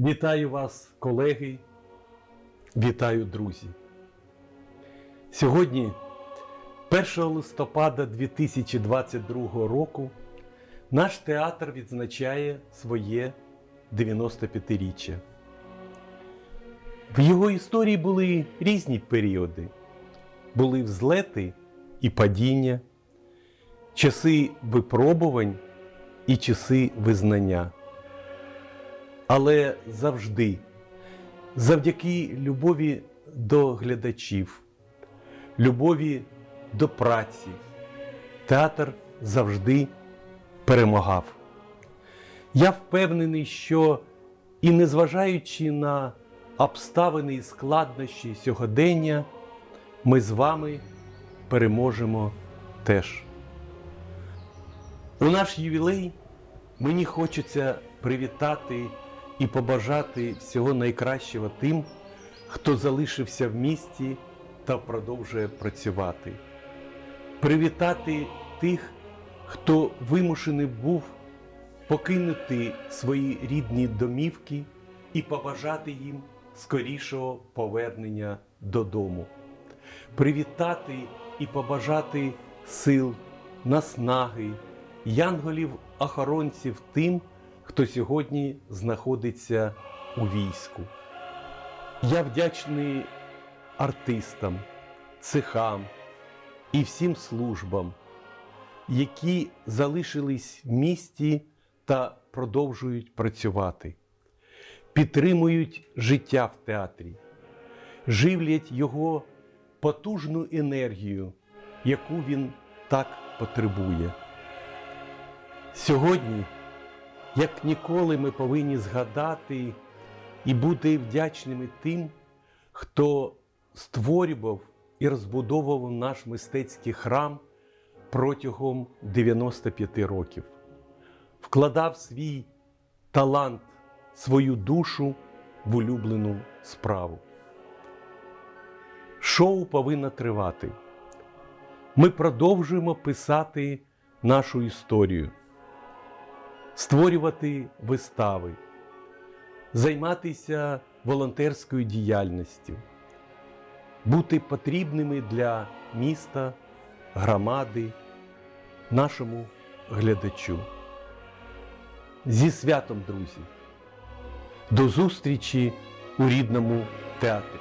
Вітаю вас, колеги, вітаю, друзі. Сьогодні, 1 листопада 2022 року, наш театр відзначає своє 95-річчя. В його історії були різні періоди, були взлети і падіння, часи випробувань і часи визнання. Але завжди, завдяки любові до глядачів, любові до праці, театр завжди перемагав. Я впевнений, що і незважаючи на обставини і складнощі сьогодення, ми з вами переможемо теж. У наш ювілей мені хочеться привітати і побажати всього найкращого тим, хто залишився в місті та продовжує працювати. Привітати тих, хто вимушений був покинути свої рідні домівки і побажати їм скорішого повернення додому. Привітати і побажати сил, наснаги, янголів-охоронців тим, хто сьогодні знаходиться у війську. Я вдячний артистам, цехам і всім службам, які залишились в місті та продовжують працювати, підтримують життя в театрі, живлять його потужну енергію, яку він так потребує. Сьогодні як ніколи ми повинні згадати і бути вдячними тим, хто створював і розбудовував наш мистецький храм протягом 95 років, вкладав свій талант, свою душу в улюблену справу. Шоу повинно тривати. Ми продовжуємо писати нашу історію створювати вистави, займатися волонтерською діяльністю, бути потрібними для міста, громади, нашому глядачу. Зі святом, друзі! До зустрічі у рідному театрі!